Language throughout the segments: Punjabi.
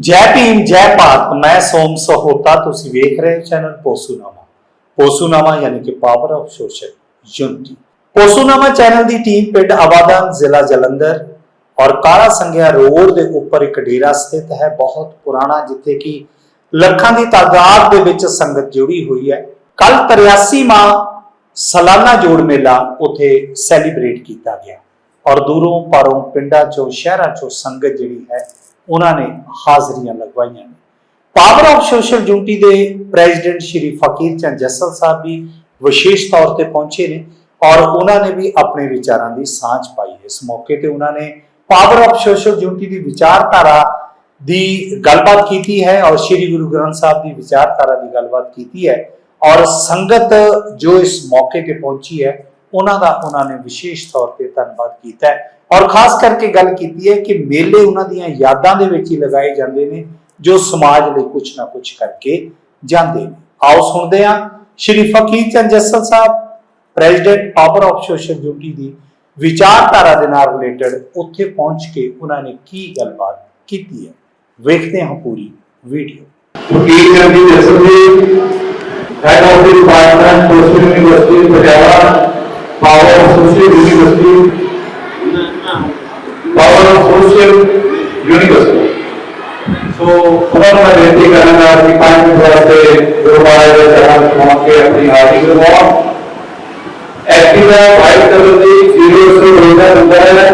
ਜੈ ਭੀਮ ਜੈ ਭਾਰਤ ਮੈਂ ਸੋਮ ਸਹੋਤਾ ਤੁਸੀਂ ਵੇਖ ਰਹੇ ਹੋ ਚੈਨਲ ਪੋਸੂਨਾਮਾ ਪੋਸੂਨਾਮਾ ਯਾਨੀ ਕਿ ਪਾਵਰ ਆਫ ਸੋਸ਼ਲ ਯੂਨਿਟੀ ਪੋਸੂਨਾਮਾ ਚੈਨਲ ਦੀ ਟੀਮ ਪਿੰਡ ਆਬਾਦਾਨ ਜ਼ਿਲ੍ਹਾ ਜਲੰਧਰ ਔਰ ਕਾਲਾ ਸੰਗਿਆ ਰੋਡ ਦੇ ਉੱਪਰ ਇੱਕ ਡੇਰਾ ਸਥਿਤ ਹੈ ਬਹੁਤ ਪੁਰਾਣਾ ਜਿੱਥੇ ਕਿ ਲੱਖਾਂ ਦੀ ਤਾਦਾਦ ਦੇ ਵਿੱਚ ਸੰਗਤ ਜੁੜੀ ਹੋਈ ਹੈ ਕੱਲ 83ਵਾਂ ਸਲਾਨਾ ਜੋੜ ਮੇਲਾ ਉਥੇ ਸੈਲੀਬ੍ਰੇਟ ਕੀਤਾ ਗਿਆ ਔਰ ਦੂਰੋਂ ਪਰੋਂ ਪਿੰਡਾਂ ਚੋਂ ਸ਼ਹਿਰਾਂ ਚੋਂ ਸੰਗਤ ਜਿਹੜੀ ਹੈ ਉਹਨਾਂ ਨੇ ਹਾਜ਼ਰੀਆਂ ਲਗਵਾਈਆਂ ਪਾਵਰ ਆਫ ਸੋਸ਼ਲ ਡਿਊਟੀ ਦੇ ਪ੍ਰੈਜ਼ੀਡੈਂਟ ਸ਼੍ਰੀ ਫਕੀਰ ਚੰਦ ਜੱਸਲ ਸਾਹਿਬ ਵੀ ਵਿਸ਼ੇਸ਼ ਤੌਰ ਤੇ ਪਹੁੰਚੇ ਨੇ ਔਰ ਉਹਨਾਂ ਨੇ ਵੀ ਆਪਣੇ ਵਿਚਾਰਾਂ ਦੀ ਸਾਂਝ ਪਾਈ ਇਸ ਮੌਕੇ ਤੇ ਉਹਨਾਂ ਨੇ ਪਾਵਰ ਆਫ ਸੋਸ਼ਲ ਡਿਊਟੀ ਦੀ ਵਿਚਾਰਧਾਰਾ ਦੀ ਗੱਲਬਾਤ ਕੀਤੀ ਹੈ ਔਰ ਸ਼੍ਰੀ ਗੁਰੂ ਗ੍ਰੰਥ ਸਾਹਿਬ ਦੀ ਵਿਚਾਰਧਾਰਾ ਦੀ ਗੱਲਬਾਤ ਕੀਤੀ ਹੈ ਔਰ ਸੰਗਤ ਜੋ ਇਸ ਮੌਕੇ ਤੇ ਪਹੁੰਚੀ ਹੈ ਉਹਨਾਂ ਦਾ ਉਹਨਾਂ ਨੇ ਵਿਸ਼ੇਸ਼ ਤੌਰ ਤੇ ਧੰਨਵਾਦ ਕੀਤਾ ਹੈ ਔਰ ਖਾਸ ਕਰਕੇ ਗੱਲ ਕੀਤੀ ਹੈ ਕਿ ਮੇਲੇ ਉਹਨਾਂ ਦੀਆਂ ਯਾਦਾਂ ਦੇ ਵਿੱਚ ਹੀ ਲਗਾਏ ਜਾਂਦੇ ਨੇ ਜੋ ਸਮਾਜ ਲਈ ਕੁਝ ਨਾ ਕੁਝ ਕਰਕੇ ਜਾਂਦੇ ਨੇ ਆਓ ਸੁਣਦੇ ਹਾਂ Shri Fakir Chand Jassal Sahib president power of social duty ਦੀ ਵਿਚਾਰਧਾਰਾ ਦੇ ਨਾਲ ਰਿਲੇਟਡ ਉੱਥੇ ਪਹੁੰਚ ਕੇ ਉਹਨਾਂ ਨੇ ਕੀ ਗੱਲਬਾਤ ਕੀਤੀ ਹੈ ਵੇਖਦੇ ਹਾਂ ਪੂਰੀ video Fakir Chand Jassal ji head of of social duty Patiala power of social duty ہمارا سوشل یونیورس سو خبر میں بہتری کرنا ہے کہ پانچ طرح سے جو ہمارے جہاں وہاں کے اپنی حاضری میں وہاں ایکٹیو ہے فائل کر دی زیرو سے روزہ سمجھا ہے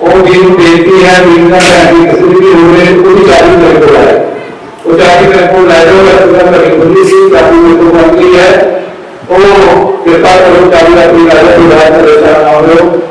وہ بھی دیکھتی ہے بھی کر رہے ہیں کسی بھی ہو رہے ہیں کوئی چاہی کر رہا ہے وہ چاہی کر کو لائدہ ہو رہا ہے تو میں کبھی بھولی سی چاہی میں کو بھولی ہے وہ کرپا کرو چاہی کر رہا ہے کوئی رہا ہے تو رہا ہے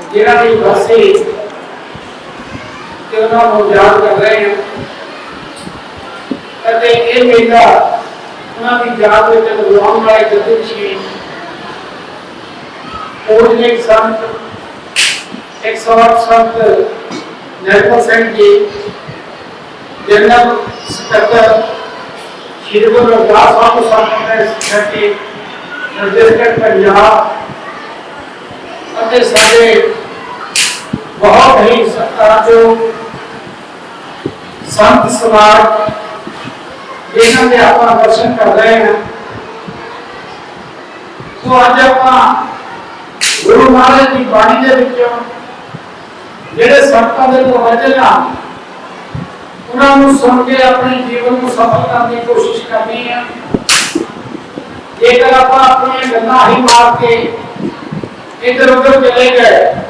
جہاں بھی بسی کہ انہوں نے جان کر رہے ہیں کہتے ہیں کہ میرا انہوں نے جان کر رہے ہیں جب روان بڑے جدد چھین پوچھ نے ایک سمت ایک سوات سمت نیرپل سنٹ کی جنب سکتر شیرگل اور جہاں سامو سامو نے سکتر کی نردرکت پنجاب اپنے سارے ਬਹੁਤ ਹੀ ਜੋ ਸੰਤ ਸਮਾਜ ਜਿਨ੍ਹਾਂ ਦੇ ਆਪਾਂ ਦਰਸ਼ਨ ਕਰ ਰਹੇ ਹਾਂ ਸੋ ਅੱਜ ਆਪਾਂ ਗੁਰੂ ਮਹਾਰਾਜ ਦੀ ਬਾਣੀ ਦੇ ਵਿੱਚੋਂ ਜਿਹੜੇ ਸੰਤਾਂ ਦੇ ਦਰਵਾਜ਼ੇ ਆ ਉਹਨਾਂ ਨੂੰ ਸੁਣ ਕੇ ਆਪਣੇ ਜੀਵਨ ਨੂੰ ਸਫਲ ਕਰਨ ਦੀ ਕੋਸ਼ਿਸ਼ ਕਰਨੀ ਹੈ ਜੇਕਰ ਆਪਾਂ ਆਪਣੀਆਂ ਗੱਲਾਂ ਹੀ ਮਾਰ ਕੇ ਇਧਰ ਉਧਰ ਚਲੇ ਗਏ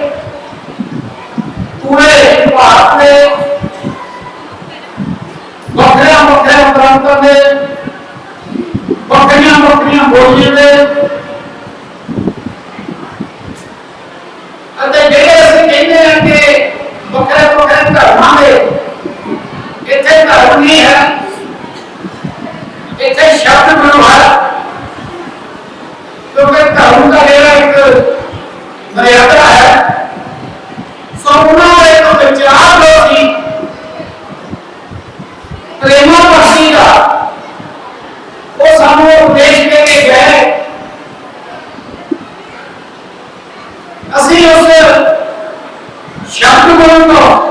کا میرا ایک ہے بچار پریما مسیح سانو اپدیش دے کے گئے اسی اس شب گول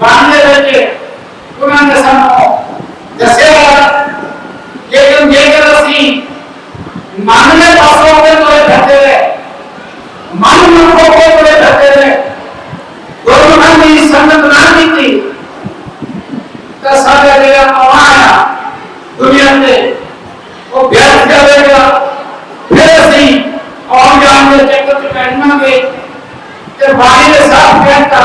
باندھے بیٹھے قرآن کے سامنے جیسے یہ تم یہ کر رسی ماننے پاسوں کے تو یہ بھٹے رہے مان مرکو کو تو یہ بھٹے رہے قرآن نے اس سامنے بنا دی تھی تصابہ لیا آوایا دنیا میں وہ بیعت کیا لے گا پھر اسی اور جانے چکتے پہنے گے کہ بھائی نے ساتھ کہتا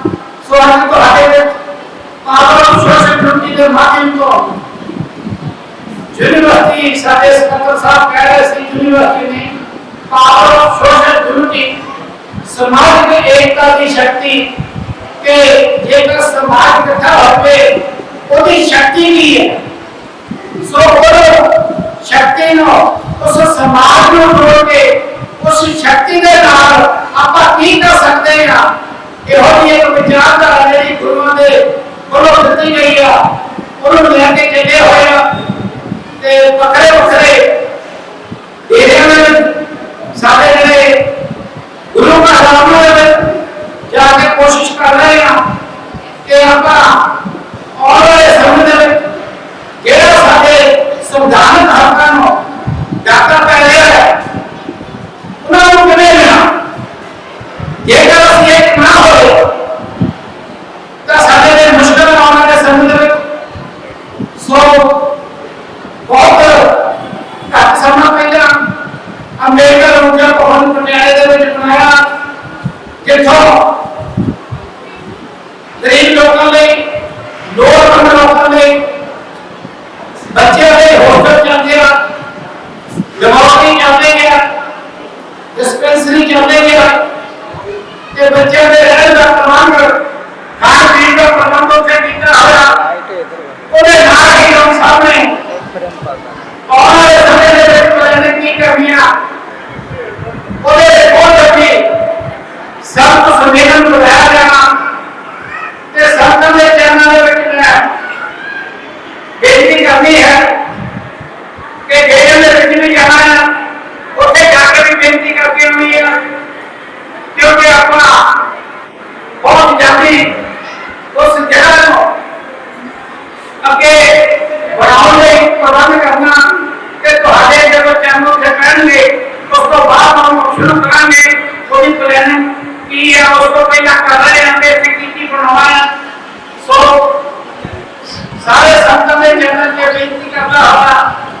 سوہن کو ہاتھے میں پاپر سوہن سے پھنٹی کے مادن کو جنورتی سادے سکتر صاحب کہہ رہے سے جنورتی نے پاپر سوہن سے پھنٹی سماج کے ایکتہ کی شکتی کہ یہ کس سماج کتھا ہوئے وہ بھی شکتی کی ہے سو وہ شکتی نو اس سماج نو پھوڑ کے اس شکتی دے نار آپ کی کر سکتے ہیں کہ ہم یہ ਉਹਨੂੰ ਦਿੱਤੀ ਗਈ ਆ ਉਹਨੂੰ ਲੈ ਕੇ ਚੱਲੇ ਹੋਇਆ ਤੇ ਪਕੜੇ ਪਕੜੇ ਦੇਰਿਆਂ ਦੇ ਵਿੱਚ ਸਾਡੇ ਜਿਹੜੇ ਗੁਰੂ ਘਰਾਂ ਦੇ ਵਿੱਚ ਜਾ ਕੇ ਕੋਸ਼ਿਸ਼ ਕਰ ਰਹੇ ਆ ਕਿ ਆਪਾਂ ਔਰ take care اس اس بعد ہم شروع کوئی پلاننگ کی کی ہے کو پہلا کر رہے ہیں سو سارے سنت میں جنرل کے بیٹی بے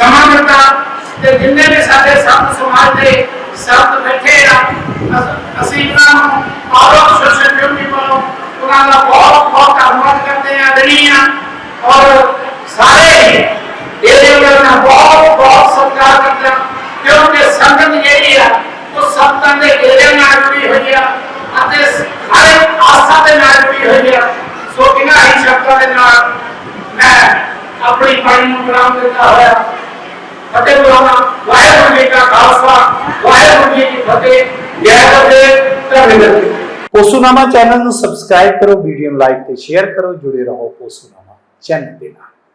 ਸਮਾਂ ਦਿੱਤਾ ਤੇ ਜਿੰਨੇ ਵੀ ਸਾਡੇ ਸੰਤ ਸਮਾਜ ਦੇ ਸੰਤ ਬੈਠੇ ਆ ਅਸੀਂ ਇਹਨਾਂ ਨੂੰ ਆਰੋਗ ਸੋਸ਼ਲ ਡਿਊਟੀ ਵੱਲੋਂ ਉਹਨਾਂ ਦਾ ਬਹੁਤ ਬਹੁਤ ਧੰਨਵਾਦ ਕਰਦੇ ਆ ਜਿਹੜੀ ਔਰ ਸਾਰੇ ਇਹਦੇ ਉਹਨਾਂ ਦਾ ਬਹੁਤ ਬਹੁਤ ਸਤਿਕਾਰ ਕਰਦੇ ਆ ਕਿਉਂਕਿ ਸੰਗਤ ਜਿਹੜੀ ਆ ਉਹ ਸੰਤਾਂ ਦੇ ਘੇਰੇ ਨਾਲ ਜੁੜੀ ਹੋਈ ਆ ਅਤੇ ਸਾਰੇ ਆਸਾ ਦੇ ਨਾਲ ਜੁੜੀ ਹੋਈ ਆ ਸੋ ਇਹਨਾਂ ਹੀ ਸ਼ਬਦਾਂ ਦੇ ਨਾਲ ਮੈਂ ਆਪਣੀ ਬਾਣੀ ਨੂੰ ਪ੍ਰਣਾਮ ਦਿੰਦਾ ਹੋਇਆ ما چینل سبسکرائب کرو ویڈیو لائک شیئر کرو جڑے رہو پوسونا چینل